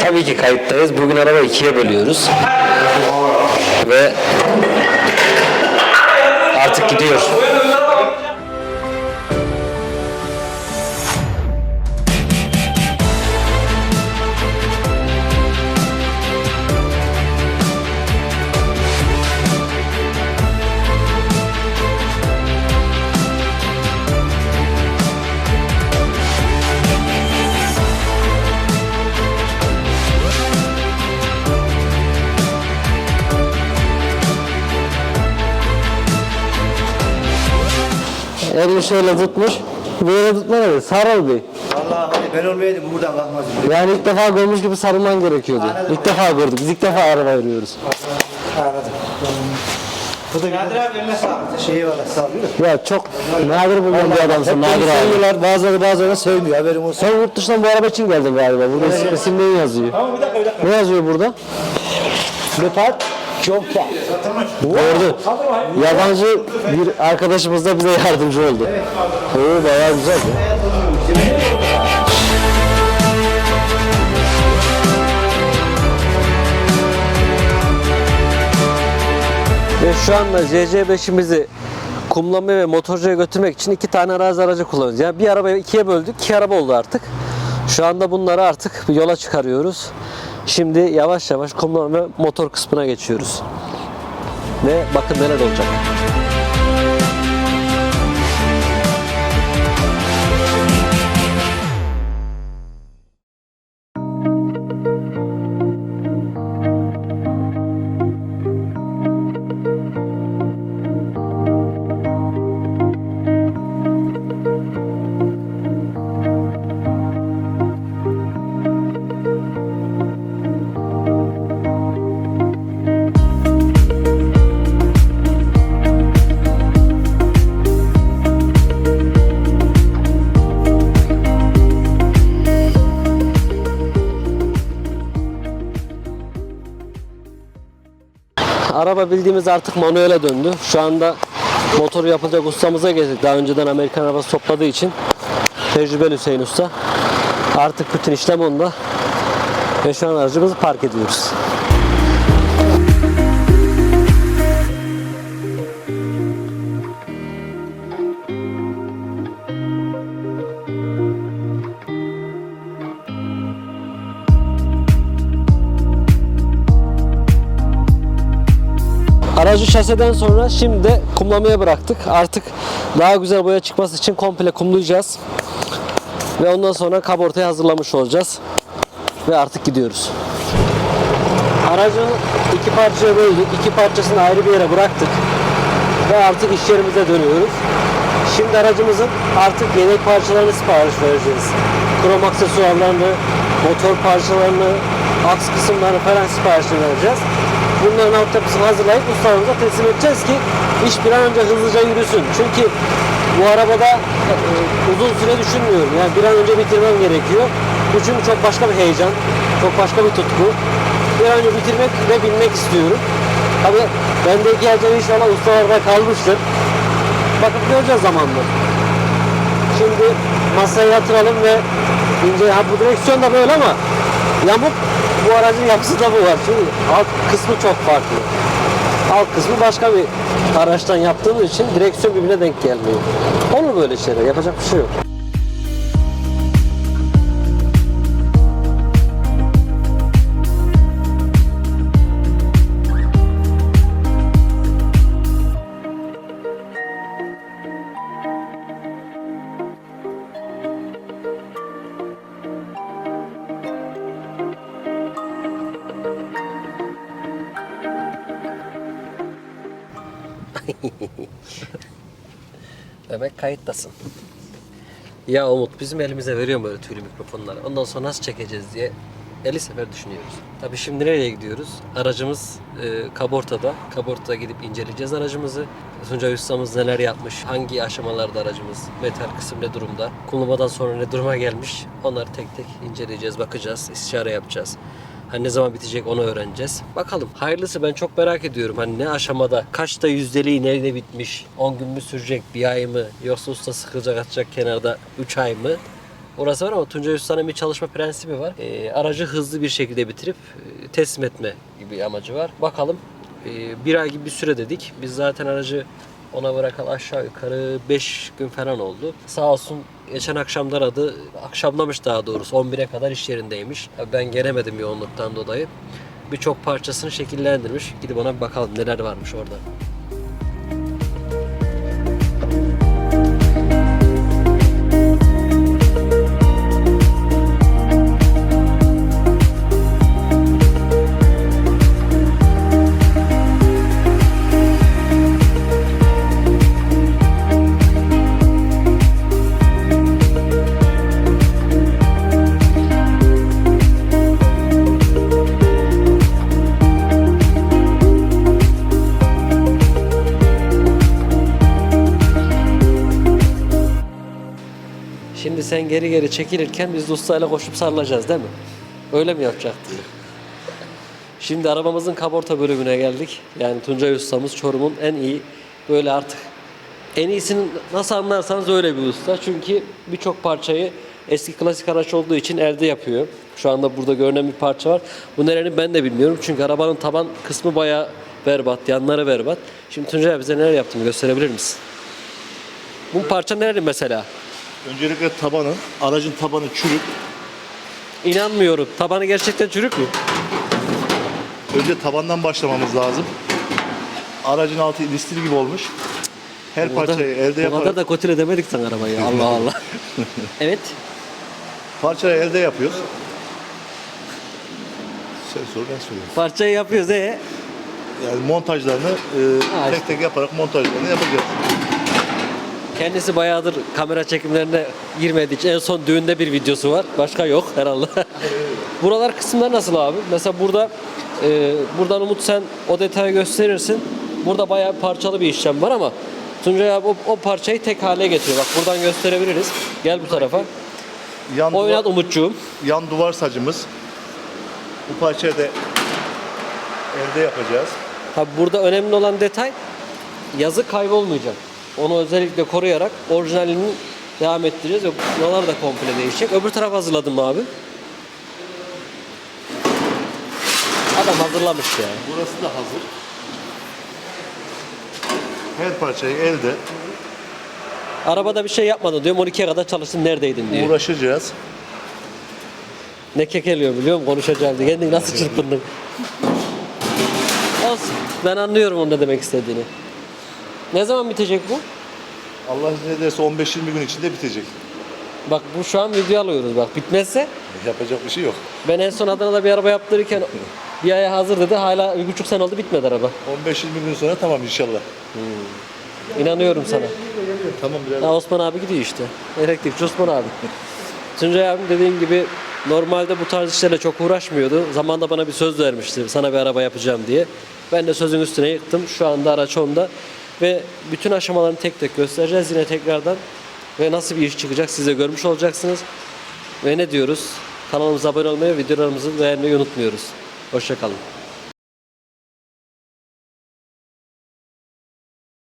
Tabii ki kayıttayız. Bugün araba ikiye bölüyoruz. Ve artık gidiyor. Elini şöyle tutmuş. Böyle tutma dedi. Sarıl bir. Vallahi hani ben olmayaydım buradan kalkmazdım. Yani ilk defa görmüş gibi sarılman gerekiyordu. İlk defa gördük. Biz ilk defa araba yürüyoruz. Anladım. Bu da Nadir abi eline sağlık. Şeyi var sağlıyor. Ya çok nadir bulunan bir adamsın Nadir abi. Seviyorlar bazıları bazıları sevmiyor haberim olsun. Sen yurt dışından bu araba için geldin galiba. Burada isim, isimlerin yazıyor. Tamam bir dakika bir dakika. Ne yazıyor burada? Leopard Jompa. Gördü. Yabancı bir arkadaşımız da bize yardımcı oldu. Oo bayağı güzel ya. Ve şu anda CC5'imizi kumlamaya ve motorcuya götürmek için iki tane arazi aracı kullanıyoruz. Yani bir arabayı ikiye böldük, iki araba oldu artık. Şu anda bunları artık yola çıkarıyoruz. Şimdi yavaş yavaş kumlama ve motor kısmına geçiyoruz. Ve bakın neler olacak. Araba bildiğimiz artık manuele döndü. Şu anda motoru yapılacak ustamıza getirdik. Daha önceden Amerikan arabası topladığı için tecrübeli Hüseyin Usta. Artık bütün işlem onda. Ve şu an aracımızı park ediyoruz. Aracı şaseden sonra şimdi de kumlamaya bıraktık. Artık daha güzel boya çıkması için komple kumlayacağız. Ve ondan sonra kabortayı hazırlamış olacağız. Ve artık gidiyoruz. Aracın iki parçaya böldük. İki parçasını ayrı bir yere bıraktık. Ve artık iş yerimize dönüyoruz. Şimdi aracımızın artık yedek parçalarını sipariş vereceğiz. Krom aksesuarlarını, motor parçalarını, aks kısımlarını falan sipariş vereceğiz. Bunların altyapısını hazırlayıp ustalarımıza teslim edeceğiz ki iş bir an önce hızlıca yürüsün. Çünkü bu arabada e, uzun süre düşünmüyorum. Yani bir an önce bitirmem gerekiyor. Bu çünkü çok başka bir heyecan, çok başka bir tutku. Bir an önce bitirmek ve binmek istiyorum. Tabi bendeki heyecan inşallah ustalarda kalmıştır. Bakıp göreceğiz zamanla. Şimdi masaya yatıralım ve ince ha bu direksiyon da böyle ama yamuk bu aracın yapısı da bu var. Çünkü alt kısmı çok farklı. Alt kısmı başka bir araçtan yaptığımız için direksiyon birbirine denk gelmiyor. Olur böyle şeyler. Yapacak bir şey yok. Demek kayıttasın. Ya Umut bizim elimize veriyor böyle tüylü mikrofonları. Ondan sonra nasıl çekeceğiz diye 50 sefer düşünüyoruz. Tabii şimdi nereye gidiyoruz? Aracımız e, kabortada. Kabortada gidip inceleyeceğiz aracımızı. Tuncay ustamız neler yapmış, hangi aşamalarda aracımız, metal kısım ne durumda, kumlamadan sonra ne duruma gelmiş onları tek tek inceleyeceğiz, bakacağız, istişare yapacağız. Hani ne zaman bitecek onu öğreneceğiz. Bakalım. Hayırlısı ben çok merak ediyorum. Hani ne aşamada, kaçta yüzdeliği nerede bitmiş, 10 gün mü sürecek, bir ay mı, yoksa usta sıkılacak atacak kenarda 3 ay mı? Orası var ama Tuncay Usta'nın bir çalışma prensibi var. Ee, aracı hızlı bir şekilde bitirip e, teslim etme gibi amacı var. Bakalım e, bir ay gibi bir süre dedik. Biz zaten aracı ona bırakalı aşağı yukarı 5 gün falan oldu. Sağ olsun geçen akşamda aradı. Akşamlamış daha doğrusu 11'e kadar iş yerindeymiş. Ben gelemedim yoğunluktan dolayı. Birçok parçasını şekillendirmiş. Gidip ona bir bakalım neler varmış orada. Sen geri geri çekilirken biz de ustayla koşup sarılacağız değil mi? Öyle mi yapacaktık? Şimdi arabamızın kaporta bölümüne geldik. Yani Tuncay ustamız Çorum'un en iyi böyle artık en iyisini nasıl anlarsanız öyle bir usta. Çünkü birçok parçayı eski klasik araç olduğu için elde yapıyor. Şu anda burada görünen bir parça var. Bu nerenin ben de bilmiyorum. Çünkü arabanın taban kısmı bayağı berbat, yanları berbat. Şimdi Tuncay bize neler yaptığını gösterebilir misin? Bu parça nerenin mesela? Öncelikle tabanın, aracın tabanı çürük. İnanmıyorum. Tabanı gerçekten çürük mü? Önce tabandan başlamamız lazım. Aracın altı listil gibi olmuş. Her O kadar- parçayı elde O kadar yaparak, da kötü demedik sen arabayı. Allah Allah. evet. parçayı elde yapıyoruz. Sen sor ben söyleyeyim. Parçayı yapıyoruz ee. Yani montajlarını e, Ha, tek işte. tek yaparak montajlarını yapacağız. Kendisi bayağıdır kamera çekimlerine girmediği için en son düğünde bir videosu var. Başka yok herhalde. Buralar kısımlar nasıl abi? Mesela burada e, buradan Umut sen o detayı gösterirsin. Burada bayağı parçalı bir işlem var ama Tuncay abi o, o parçayı tek hale getiriyor. Bak buradan gösterebiliriz. Gel bu tarafa. Yan Oynat duvar, Umutcuğum. yan duvar sacımız. Bu parçayı da elde yapacağız. Tabi burada önemli olan detay yazı kaybolmayacak. Onu özellikle koruyarak orijinalini devam ettireceğiz buralar da komple değişecek. Öbür taraf hazırladım abi? Adam hazırlamış ya. Burası da hazır. Her parçayı elde Arabada bir şey yapmadın diyorum 12'ye kadar çalıştın neredeydin diyor. uğraşacağız. Ne kekeliyor biliyor musun konuşacağım diye. Kendini nasıl çırpındın. Olsun. Ben anlıyorum onun ne demek istediğini. Ne zaman bitecek bu? Allah izin ederse 15-20 gün içinde bitecek. Bak bu şu an video alıyoruz bak. Bitmezse Yapacak bir şey yok. Ben en son Adana'da bir araba yaptırırken bir aya hazır dedi. Hala bir buçuk sene oldu bitmedi araba. 15-20 gün sonra tamam inşallah. İnanıyorum sana. Tamam birader. Ha, Osman abi gidiyor işte. Elektrikçi Osman abi. Tuncay abim dediğim gibi normalde bu tarz işlerle çok uğraşmıyordu. Zamanında bana bir söz vermişti. Sana bir araba yapacağım diye. Ben de sözün üstüne yıktım. Şu anda araç onda. Ve bütün aşamalarını tek tek göstereceğiz yine tekrardan. Ve nasıl bir iş çıkacak siz de görmüş olacaksınız. Ve ne diyoruz? Kanalımıza abone olmayı, videolarımızı beğenmeyi unutmuyoruz. Hoşçakalın.